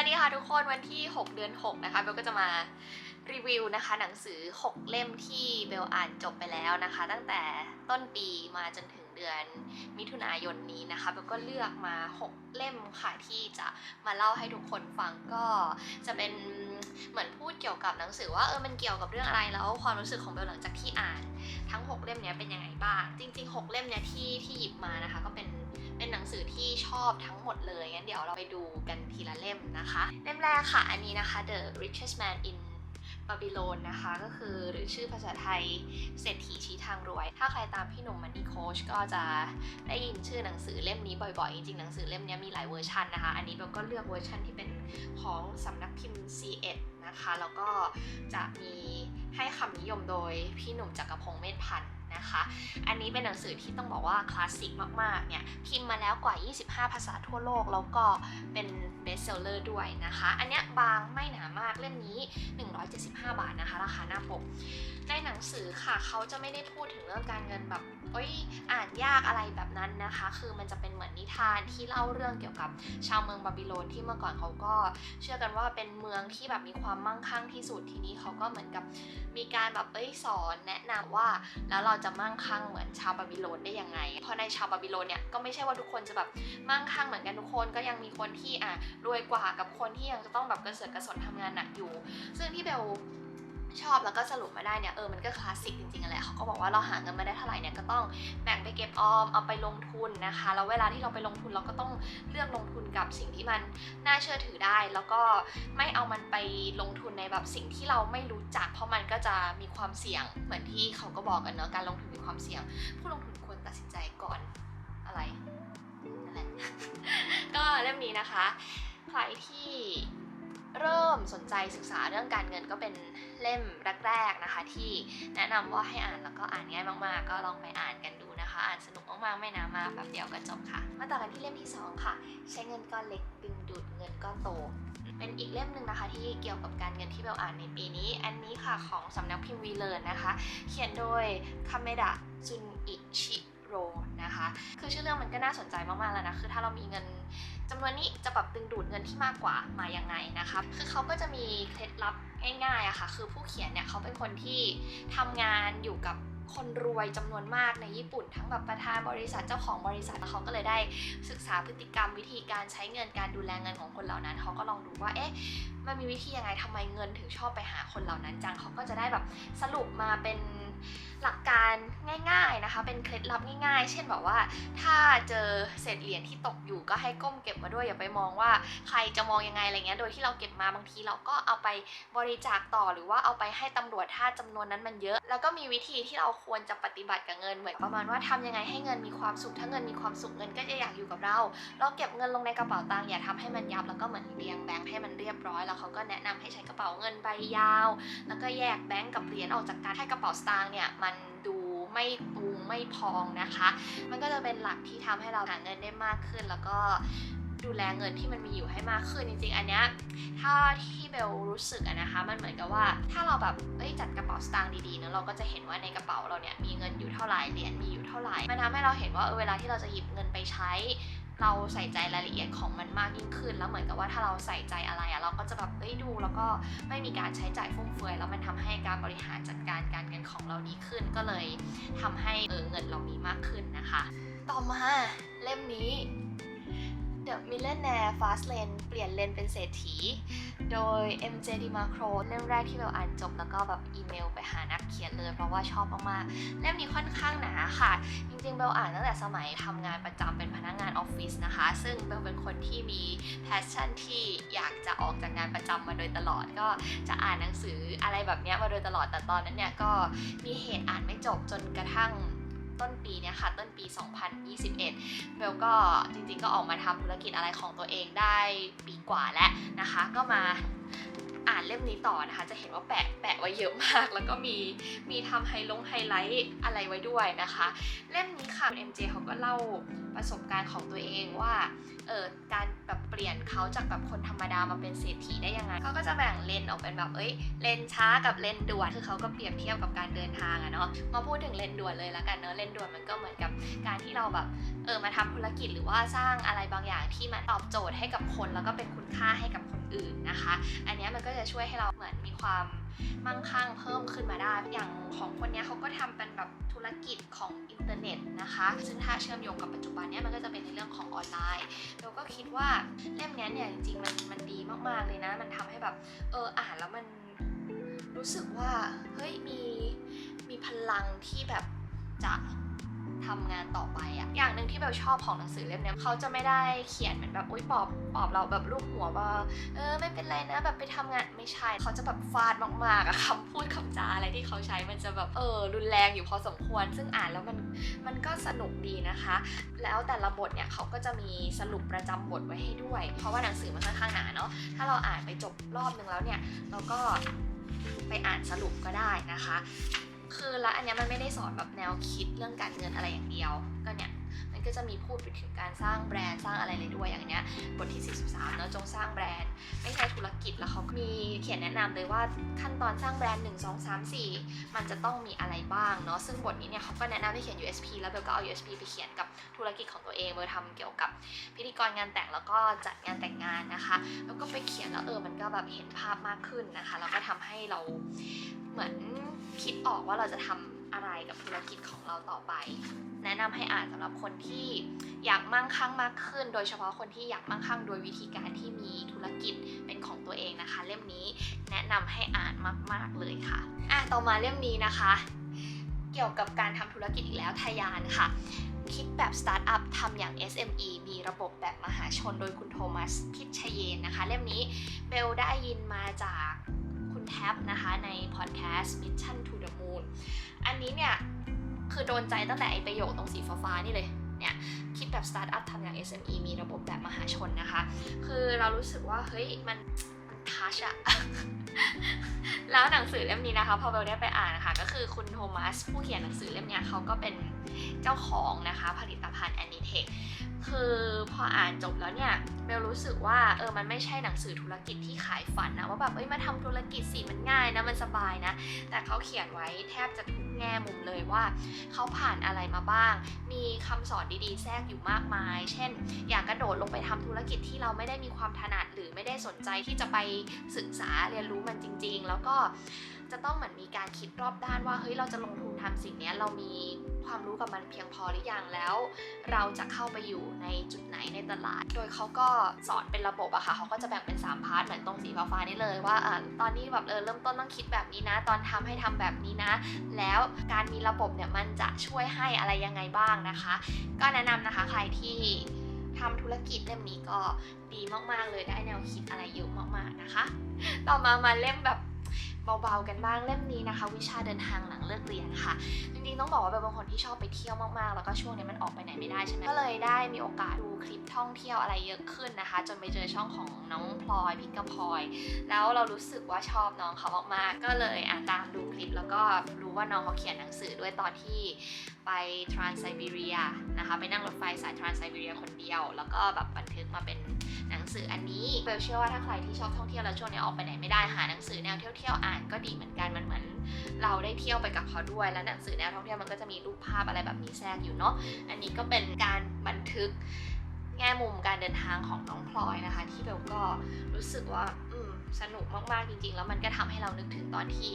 วัสดีค่ะทุกคนวันที่ 6 เดือน 6 นะคะเบลก็จะมารีวิวนะคะ หนังสือ 6 เล่มที่เบลอ่านจบไปแล้วนะคะ ตั้งแต่ต้นปีมาจนถึงเดือนมิถุนายนนี้นะคะเบลก็เลือกมา 6 เล่มค่ะที่จะมาเล่าให้ทุกคนฟังก็จะเป็นเหมือนพูดเกี่ยวกับหนังสือว่าเออมันเกี่ยวกับเรื่องอะไรแล้วความรู้สึกของเบลหลังจากที่อ่านทั้ง 6 เล่มเนี้ยเป็นยังไงบ้าง จริง ๆ 6 เล่มเนี้ยที่ที่หยิบมานะคะ ก็เป็น เป็นหนังสือที่ชอบทั้งหมดเลยงั้นเดี๋ยวเราไปดูกันทีละเล่มนะคะ เล่มแรกค่ะ อันนี้นะคะ The Richest Man in Babylon นะคะก็คือหรือชื่อภาษาไทยเศรษฐีชี้ทางรวย ถ้าใครตามพี่หนุ่มมันนี่โคชก็จะได้ยินชื่อหนังสือเล่มนี้บ่อยๆ จริงๆหนังสือเล่มนี้มีหลายเวอร์ชันนะคะ อันนี้เบลก็เลือกเวอร์ชันที่เป็นของสำนักพิมพ์ C1 นะคะ แล้วก็จะมีให้คำนิยมโดยพี่หนุ่มจักรพงษ์เมธพันธ์ นะคะ อันนี้เป็นหนังสือที่ต้องบอกว่าคลาสสิกมากๆ เนี่ย พิมพ์มาแล้วกว่า 25 ภาษาทั่วโลก แล้วก็เป็นเบสเซลเลอร์ด้วยนะคะ อันนี้บางไม่หนามากเล่มนี้ 175 บาทนะคะ ราคาหน้าปก ในหนังสือค่ะเขาจะไม่ได้พูดถึงเรื่องการเงินแบบเอ้ยอ่านยากอะไรแบบนั้นนะคะ คือมันจะเป็นเหมือนนิทานที่เล่าเรื่องเกี่ยวกับชาวเมืองบาบิโลนที่เมื่อก่อนเขาก็เชื่อกันว่าเป็นเมืองที่แบบมีความมั่งคั่งที่สุดทีนี้เขาก็เหมือนกับมีการแบบเอ้ยสอนแนะนำว่าแล้วเราจะมั่งคั่งเหมือนชาวบาบิโลนได้ยังไง เพราะในชาวบาบิโลนเนี่ยก็ไม่ใช่ว่าทุกคนจะแบบมั่งคั่งเหมือนกันทุกคนก็ยังมีคนที่อะรวยกว่ากับคนที่ยังจะต้องแบบกระเสือกกระสนทำงานหนักอยู่ ซึ่งที่เบล ชอบแล้วก็สรุปมาได้เนี่ยเออมันก็คลาสสิกจริงๆอะไรเขาก็บอกว่าเราหาเงินมาได้เท่าไหร่เนี่ยก็ต้องแบ่งไปเก็บออมเอาไปลงทุนนะคะแล้วเวลาที่เราไปลงทุนเราก็ต้องเลือกลงทุนกับสิ่งที่มันน่าเชื่อถือได้ แล้วก็ไม่เอามันไปลงทุนในแบบสิ่งที่เราไม่รู้จัก เพราะมันก็จะมีความเสี่ยงเหมือนที่เขาก็บอกกันเนอะการลงทุนมีความเสี่ยง ผู้ลงทุนควรตัดสินใจก่อนอะไรนั่นแหละก็เล่มนี้นะคะ ใครที่เริ่มสนใจศึกษาเรื่องการเงินก็เป็น เล่มแรกๆนะคะ ที่แนะนำว่าให้อ่านแล้วก็อ่านง่ายมากๆ ก็ลองไปอ่านกันดูนะคะ อ่านสนุกมากๆ ไม่นานมากแบบเดียวก็จบค่ะ มาต่อกันที่เล่มที่สองค่ะ ใช้เงินก้อนเล็กดึงดูดเงินก้อนโต เป็นอีกเล่มหนึ่งนะคะ ที่เกี่ยวกับการเงินที่เบลอ่านในปีนี้ อันนี้ค่ะของสำนักพิมพ์วีเลอร์นะคะ เขียนโดยคาเมดะจุนอิชิโรนะคะ คือชื่อเรื่องมันก็น่าสนใจมากๆแล้วนะ คือถ้าเรามีเงินจำนวนนี้จะแบบดึงดูดเงินที่มากกว่ามายังไงนะคะ คือเขาก็จะมีเคล็ดลับ ง่ายๆอะค่ะ คือผู้เขียนเนี่ยเขาเป็นคนที่ทำงานอยู่กับคนรวยจำนวนมากในญี่ปุ่น ทั้งแบบประธานบริษัทเจ้าของบริษัทแล้วเขาก็เลยได้ศึกษาพฤติกรรมวิธีการใช้เงินการดูแลเงินของคนเหล่านั้น เขาก็ลองดูว่าเอ๊ะมันมีวิธียังไงทำไมเงินถึงชอบไปหาคนเหล่านั้นจังเขาก็จะได้แบบสรุปมาเป็น การง่ายๆนะคะ เป็นเคล็ดลับง่ายๆ เช่นแบบว่า ถ้าเจอเศษเหรียญที่ตกอยู่ก็ให้ก้มเก็บมาด้วยอย่าไปมองว่าใครจะมองยังไงอะไรเงี้ยโดยที่เราเก็บมาบางทีเราก็เอาไปบริจาคต่อหรือว่าเอาไปให้ตำรวจถ้าจำนวนนั้นมันเยอะ แล้วก็มีวิธีที่เราควรจะปฏิบัติกับเงินเหมือนประมาณว่าทำยังไงให้เงินมีความสุขถ้าเงินมีความสุขเงินก็จะอยากอยู่กับเรา เราเก็บเงินลงในกระเป๋าตังค์อย่าทำให้มันยับแล้วก็เหมือนเรียงแบงค์ให้มันเรียบร้อยแล้วเขาก็แนะนำให้ใช้กระเป๋าเงินใบยาว แล้วก็แยกแบงค์กับเหรียญออกจากกันให้กระเป๋าสตางค์เนี่ยมัน ไม่ปูไม่พองนะคะ มันก็จะเป็นหลักที่ทำให้เราหาเงินได้มากขึ้น แล้วก็ดูแลเงินที่มันมีอยู่ให้มากขึ้นจริงๆ อันเนี้ยถ้าที่เบลรู้สึกอะนะคะ มันเหมือนกับว่าถ้าเราแบบเอ้ยจัดกระเป๋าสตางค์ดีๆเนอะเราก็จะเห็นว่าในกระเป๋าเราเนี่ยมีเงินอยู่เท่าไหร่เหรียญมีอยู่เท่าไหร่มันทำให้เราเห็นว่าเออเวลาที่เราจะหยิบเงินไปใช้ เราใส่ใจรายละเอียดของมันมากยิ่งขึ้น แล้วเหมือนกับว่าถ้าเราใส่ใจอะไรอะเราก็จะแบบเอ้ยดู แล้วก็ไม่มีการใช้จ่ายฟุ่มเฟือยแล้วมันทำให้การบริหารจัดการการเงินของเราดีขึ้น ก็เลยทำให้เออเงินเรามีมากขึ้นนะคะ ต่อมาเล่มนี้ The Millionaire Fast Lane เปลี่ยนเลนเป็นเศรษฐี โดย MJ DiMarco เล่มแรกที่เบลอ่านจบแล้วก็แบบอีเมลไปหานักเขียนเลย เพราะว่าชอบมากๆ เล่มนี้ค่อนข้างหนาค่ะ จริงๆเบลอ่านตั้งแต่สมัยทำงานประจำเป็นพนักงานออฟฟิศนะคะ ซึ่งเบลเป็นคนที่มีแพชชั่นที่อยากจะออกจากงานประจำมาโดยตลอด ก็จะอ่านหนังสืออะไรแบบนี้มาโดยตลอด แต่ตอนนั้นเนี่ยก็มีเหตุอ่านไม่จบจนกระทั่ง ต้นปีเนี่ยค่ะ ต้นปี 2021 เบลก็จริงๆก็ออกมาทำธุรกิจอะไรของตัวเองได้ปีกว่าแล้วนะคะ ก็มา อ่านเล่มนี้ต่อนะคะ จะเห็นว่าแปะแปะไว้เยอะมาก แล้วก็มีมีทำไฮลงไฮไลท์อะไรไว้ด้วยนะคะ เล่มนี้ค่ะ MJ เขาก็เล่าประสบการณ์ของตัวเองว่าเออการแบบเปลี่ยนเขาจากแบบคนธรรมดามาเป็นเศรษฐีได้ยังไงเขาก็จะแบ่งเลนออกเป็นแบบเอ้ยเลนช้ากับเลนด่วนคือเขาก็เปรียบเทียบกับการเดินทางอะเนาะมาพูดถึงเลนด่วนเลยละกันเนาะเลนด่วนมันก็เหมือนกับการที่เราแบบเออมาทำธุรกิจหรือว่าสร้างอะไรบางอย่างที่มันตอบโจทย์ให้กับคน แล้วก็เป็นคุณค่าให้กับคนื่นนะคะ อันนี้มันก็จะช่วยให้เราเหมือนมีความมั่งคั่งเพิ่มขึ้นมาได้ อย่างของคนนี้เขาก็ทำเป็นแบบธุรกิจของอินเทอร์เน็ตนะคะ ซึ่งถ้าเชื่อมโยงกับปัจจุบันเนี้ยมันก็จะเป็นในเรื่องของออนไลน์ เราก็คิดว่าเล่มนี้เนี่ยจริงๆมันมันดีมากๆเลยนะ มันทำให้แบบเอออ่านแล้วมันรู้สึกว่าเฮ้ยมีมีพลังที่แบบจะ ทำงานต่อไปอะอย่างหนึ่งที่เบลชอบของหนังสือเล่มนี้เขาจะไม่ได้เขียนเหมือนแบบอุ้ยปลอบปอบเราแบบลูกหัวว่าเออไม่เป็นไรนะแบบไปทำงานไม่ใช่เขาจะแบบฟาดมากๆอะคำพูดคำจาอะไรที่เขาใช้มันจะแบบเออรุนแรงอยู่พอสมควร ซึ่งอ่านแล้วมันมันก็สนุกดีนะคะ แล้วแต่ละบทเนี่ยเขาก็จะมีสรุปประจำบทไว้ให้ด้วย เพราะว่าหนังสือมันค่อนข้างหนาเนาะถ้าเราอ่านไปจบรอบนึงแล้วเนี่ยเราก็ไปอ่านสรุปก็ได้นะคะ คือแล้วอันเนี้ยมันไม่ได้สอนแบบแนวคิดเรื่องการเงินอะไรอย่างเดียว ก็เนี่ยมันก็จะมีพูดไปถึงการสร้างแบรนด์สร้างอะไรเลยด้วยอย่างเนี้ยบทที่ 43เนอะจงสร้างแบรนด์ ไม่ใช่ธุรกิจแล้วเขามีเขียนแนะนำเลยว่าขั้นตอนสร้างแบรนด์ 1 2 3 4 มันจะต้องมีอะไรบ้างเนาะซึ่งบทนี้เนี่ยเขาก็แนะนำให้เขียน USP แล้วเบลก็เอา USP ไปเขียนกับธุรกิจของตัวเองเบลทำเกี่ยวกับพิธีกรงานแต่งแล้วก็จัดงานแต่งงานนะคะ แล้วก็ไปเขียนแล้วเออมันก็แบบเห็นภาพมากขึ้นนะคะแล้วก็ทำให้เราเหมือน คิดออกว่าเราจะทำอะไรกับธุรกิจของเราต่อไป แนะนำให้อ่านสำหรับคนที่อยากมั่งคั่งมากขึ้น โดยเฉพาะคนที่อยากมั่งคั่งโดยวิธีการที่มีธุรกิจเป็นของตัวเองนะคะ เล่มนี้แนะนำให้อ่านมาก ๆเลยค่ะอะต่อมาเล่มนี้นะคะ เกี่ยวกับการทำธุรกิจอีกแล้วทยานค่ะคิดแบบสตาร์ทอัพทำอย่าง SME มีระบบแบบมหาชนโดยคุณโทมัสพิชเยนนะคะ เล่มนี้เบลได้ยินมาจาก แท็บนะคะในพอดแคสต์ Mission to the Moon อันนี้เนี่ย คือโดนใจตั้งแต่ไอประโยคตรงสีฟ้าๆนี่เลยเนี่ยคิดแบบสตาร์ทอัพทำอย่าง SME มีระบบแบบมหาชนนะคะ คือเรารู้สึกว่า เฮ้ย มันัชอะแล้วหนังสือเล่มนี้นะคะพอเบลได้ไปอ่านนะคะก็คือคุณโทมัสผู้เขียนหนังสือเล่มนี้เขาก็เป็นเจ้าของนะคะผลิตภัณฑ์แอนิเทคคือพออ่านจบแล้วเนี่ยเบลรู้สึกว่าเออมันไม่ใช่หนังสือธุรกิจที่ขายฝันนะว่าแบบเอ้ยมาทำธุรกิจสิมันง่ายนะมันสบายนะ แต่เขาเขียนไว้แทบจะทุก แง่มุมเลยว่า เขาผ่านอะไรมาบ้าง มีคำสอนดีๆ แทรกอยู่มากมาย เช่น อยากกระโดดลงไปทำธุรกิจที่เราไม่ได้มีความถนัดหรือไม่ได้สนใจที่จะไปศึกษาเรียนรู้มันจริง ๆ แล้วก็ จะต้องเหมือนมีการคิดรอบด้านว่าเฮ้ยเราจะลงทุนทำสิ่งนี้เรามีความรู้กับมันเพียงพอหรือยังแล้ว เราจะเข้าไปอยู่ในจุดไหนในตลาด โดยเขาก็สอนเป็นระบบอะค่ะเขาก็จะแบ่งเป็น 3 พาร์ทเหมือนตรงสีฟ้าๆนี่เลยว่าอตอนนี้แบบเออเริ่มต้นต้องคิดแบบนี้นะ ตอนทำให้ทำแบบนี้นะ แล้วการมีระบบเนี่ยมันจะช่วยให้อะไรยังไงบ้างนะคะ ก็แนะนำนะคะใครที่ทำธุรกิจเล่มนี้ก็ดีมากๆเลยได้แนวคิดอะไรเยอะมากๆนะคะ ต่อมามาเล่มแบบ เบาๆกันบ้างเล่มนี้นะคะ วิชาเดินทางหลังเลิกเรียนค่ะ จริงๆต้องบอกว่าเป็นคนที่ชอบไปเที่ยวมากๆ แล้วก็ช่วงนี้มันออกไปไหนไม่ได้ใช่ไหมก็เลยได้มีโอกาสดูคลิปท่องเที่ยวอะไรเยอะขึ้นนะคะ จนไปเจอช่องของน้องพลอยพิกกพลอย แล้วเรารู้สึกว่าชอบน้องเขามากๆ ก็เลยอะตามดูคลิป แล้วก็รู้ว่าน้องเขาเขียนหนังสือด้วยตอนที่ไปทรานไซบีเรียนะคะไปนั่งรถไฟสายทรานไซบีเรียคนเดียว แล้วก็แบบบันทึกมาเป็น งสืออันนี้เบลเชื่อว่าถ้าใครที่ชอบท่องเที่ยวแล้วช่วงนี้ออกไปไหนไม่ได้หาหนังสือแนวเที่ยวๆอ่านก็ดีเหมือนกันมันเหมือนเราได้เที่ยวไปกับเขาด้วย แล้วหนังสือแนวท่องเที่ยวมันก็จะมีรูปภาพอะไรแบบนี้แทรกอยู่เนาะอันนี้ก็เป็นการบันทึกแง่มุมการเดินทางของน้องพลอยนะคะ ที่เบลก็รู้สึกว่าอืมสนุกมากๆจริงๆ แล้วมันก็ทำให้เรานึกถึงตอนที่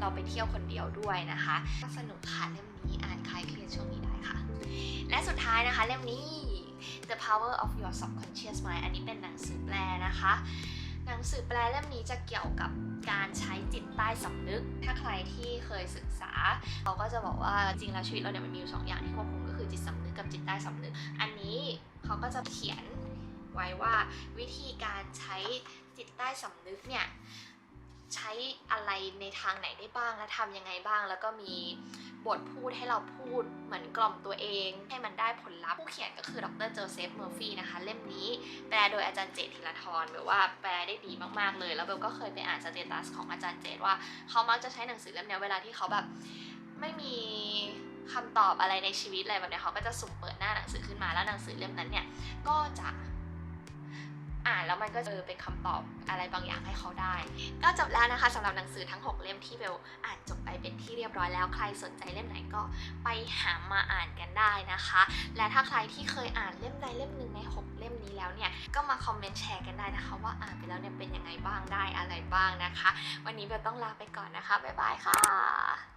เราไปเที่ยวคนเดียวด้วยนะคะสนุกค่ะเล่มนี้อ่านคลายเครียดช่วงนี้ได้ค่ะ และสุดท้ายนะคะเล่มนี้ The Power of Your Subconscious Mind อันนี้เป็นหนังสือแปลนะคะ หนังสือแปลเล่มนี้จะเกี่ยวกับการใช้จิตใต้สำนึก ถ้าใครที่เคยศึกษา เขาก็จะบอกว่าจริงแล้วชีวิตเราเนี่ยมันมีอยู่สองอย่างที่ควบคุมก็คือจิตสำนึกกับจิตใต้สำนึก อันนี้เขาก็จะเขียนไว้ว่าวิธีการใช้จิตใต้สำนึกเนี่ยใช้อะไรในทางไหนได้บ้างและทำยังไงบ้าง แล้วก็มี บทพูดให้เราพูดเหมือนกล่อมตัวเอง ให้มันได้ผลลัพธ์ผู้เขียนก็คือดรเจอเซฟเมอร์ฟี่นะคะ เล่มนี้แปลโดยอาจารย์เจตธีรทรแบบว่าแปลได้ดีมากๆเลย แล้วเบลก็เคยไปอ่านสเตตัสของอาจารย์เจตว่าเขามักจะใช้หนังสือเล่มนี้เวลาที่เขาแบบไม่มีคำตอบอะไรในชีวิตอะไรแบบนี้เขาก็จะสุ่มเปิดหน้าหนังสือขึ้นมาแล้วหนังสือเล่มนั้นเนี่ยก็จะ อ่านแล้วมันก็เออเป็นคำตอบอะไรบางอย่างให้เขาได้ ก็จบแล้วนะคะสำหรับหนังสือทั้ง 6 เล่มที่เบลอ่านจบไปเป็นที่เรียบร้อยแล้วใครสนใจเล่มไหนก็ไปหามาอ่านกันได้นะคะ และถ้าใครที่เคยอ่านเล่มใดเล่มหนึ่งใน 6 เล่มนี้แล้วเนี่ยก็มาคอมเมนต์แชร์กันได้นะคะ ว่าอ่านไปแล้วเนี่ยเป็นยังไงบ้างได้อะไรบ้างนะคะ วันนี้เบลต้องลาไปก่อนนะคะบ๊ายบายค่ะ